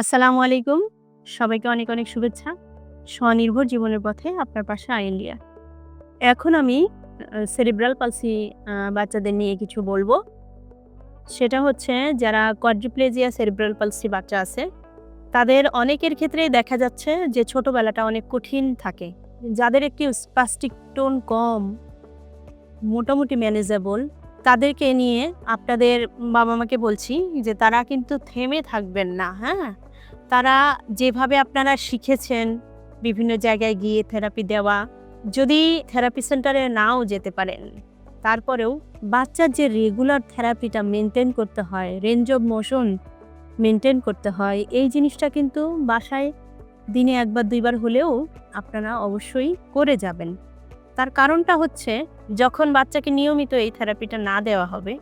আসসালামু আলাইকুম। সবাইকে অনেক অনেক শুভেচ্ছা। স্বনির্ভর জীবনের পথে আপনার পাশে আইলিয়া এখন আমি সেরিব্রাল পালসি বাচ্চাদের নিয়ে কিছু বলব। সেটা হচ্ছে, যারা কোয়াড্রিপ্লেজিয়া সেরিব্রাল পালসি বাচ্চা আছে, তাদের অনেকের ক্ষেত্রেই দেখা যাচ্ছে যে ছোটবেলাটা অনেক কঠিন থাকে। যাদের একটি স্পাস্টিক টোন কম, মোটামুটি ম্যানেজেবল তাদেরকে নিয়ে আপনাদের বাবা মাকে বলছি যে তারা কিন্তু থেমে থাকবেন না হ্যাঁ? তারা যেভাবে আপনারা শিখেছেন বিভিন্ন জায়গায় গিয়ে থেরাপি দেওয়া, যদি থেরাপি সেন্টারে নাও যেতে পারেন, তারপরেও বাচ্চার যে রেগুলার থেরাপিটা মেনটেন করতে হয়, রেঞ্জ অফ মোশন মেনটেন করতে হয়, এই জিনিসটা কিন্তু বাসায় দিনে একবার, দুইবার হলেও আপনারা অবশ্যই করে যাবেন। তার কারণটা হচ্ছে, যখন বাচ্চাকে নিয়মিত এই থেরাপিটা না দেওয়া হবে,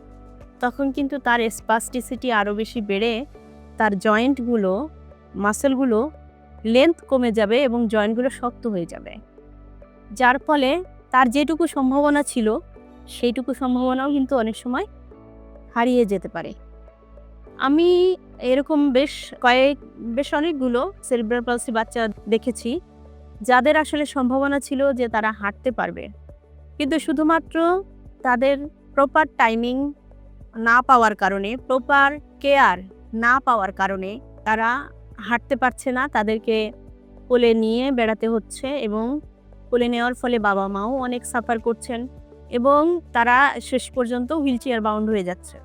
তখন কিন্তু তার স্পাস্টিসিটি আরও বেশি বেড়ে, তার জয়েন্টগুলো মাসেলগুলো লেন্থ কমে যাবে এবং জয়েন্টগুলো শক্ত হয়ে যাবে। যার ফলে তার যেটুকু সম্ভাবনা ছিল, সেইটুকু সম্ভাবনাও কিন্তু অনেক সময় হারিয়ে যেতে পারে। আমি এরকম বেশ কয়েক, বেশ অনেকগুলো সেরিব্রাল পালসি বাচ্চা দেখেছি, যাদের আসলে সম্ভাবনা ছিল যে তারা হাঁটতে পারবে। কিন্তু শুধুমাত্র তাদের প্রপার টাইমিং না পাওয়ার কারণে প্রপার কেয়ার না পাওয়ার কারণে তারা হাঁটতে পারছে না, তাদেরকে কোলে নিয়ে বেড়াতে হচ্ছে এবং কোলে নেওয়ার ফলে বাবা মাও অনেক সাফার করছেন এবং তারা শেষ পর্যন্ত হুইল চেয়ার বাউন্ড হয়ে যাচ্ছে।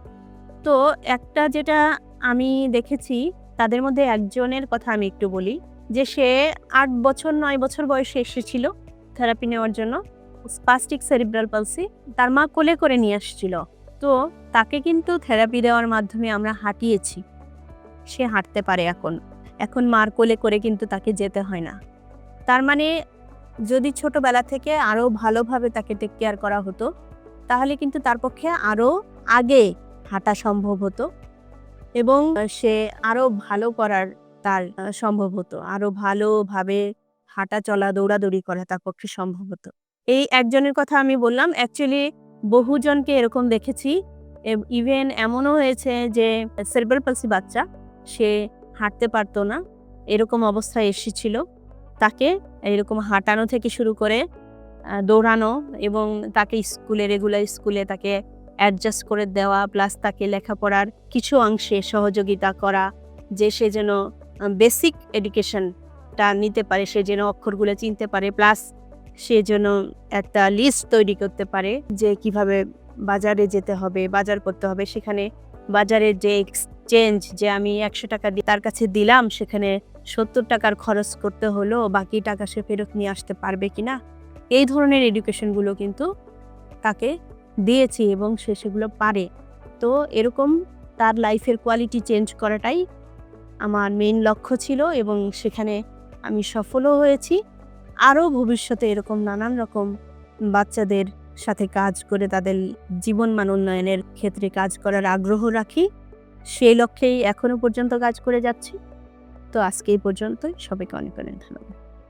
তো একটা যেটা আমি দেখেছি, তাদের মধ্যে একজনের কথা আমি একটু বলি, যে সে আট বছর, নয় বছর বয়সে এসেছিল থেরাপি নেওয়ার জন্য স্পাস্টিক সেরিব্রাল পালসি তার মা কোলে করে নিয়ে আসছিল। তো তাকে কিন্তু থেরাপি দেওয়ার মাধ্যমে আমরা হাঁটিয়েছি। সে হাঁটতে পারে এখন। এখন মার কোলে করে কিন্তু তাকে যেতে হয় না। তার মানে যদি ছোটবেলা থেকে আরও ভালোভাবে তাকে টেক কেয়ার করা হতো, তাহলে কিন্তু তার পক্ষে আরও আগে হাঁটা সম্ভব হতো এবং সে আরও ভালো করার তার সম্ভব হতো। আরও ভালোভাবে হাঁটা চলা, দৌড়াদৌড়ি করা তার পক্ষে সম্ভব হতো। এই একজনের কথা আমি বললাম অ্যাকচুয়ালি বহুজনকে এরকম দেখেছি। ইভেন এমনও হয়েছে যে সেরবেল পালসি বাচ্চা, সে হাঁটতে পারতো না। এরকম অবস্থায় এসেছিল। তাকে এরকম হাঁটানো থেকে শুরু করে দৌড়ানো এবং তাকে স্কুলে রেগুলার স্কুলে তাকে অ্যাডজাস্ট করে দেওয়া প্লাস তাকে লেখাপড়ার কিছু অংশে সহযোগিতা করা, যে সে যেন বেসিক এডুকেশনটা নিতে পারে, সে যেন অক্ষরগুলো চিনতে পারে প্লাস সে যেন একটা লিস্ট তৈরি করতে পারে, যে কীভাবে বাজারে যেতে হবে, বাজার করতে হবে। সেখানে বাজারের যে এক্সচেঞ্জ যে আমি একশো টাকা দিয়ে তার কাছে দিলাম, সেখানে সত্তর টাকার খরচ করতে হলো, বাকি টাকা সে ফেরত নিয়ে আসতে পারবে কি না এই ধরনের এডুকেশনগুলো কিন্তু তাকে দিয়েছি এবং সে সেগুলো পারে। তো এরকম তার লাইফের কোয়ালিটি চেঞ্জ করাটাই আমার মেইন লক্ষ্য ছিল এবং সেখানে আমি সফলও হয়েছি। আরও ভবিষ্যতে এরকম নানান রকম বাচ্চাদের সাথে কাজ করে তাদের জীবন মান উন্নয়নের ক্ষেত্রে কাজ করার আগ্রহ রাখি। সেই লক্ষ্যেই এখনও পর্যন্ত কাজ করে যাচ্ছি। তো আজকে এই পর্যন্তই। সবাইকে অনেক অনেক ধন্যবাদ।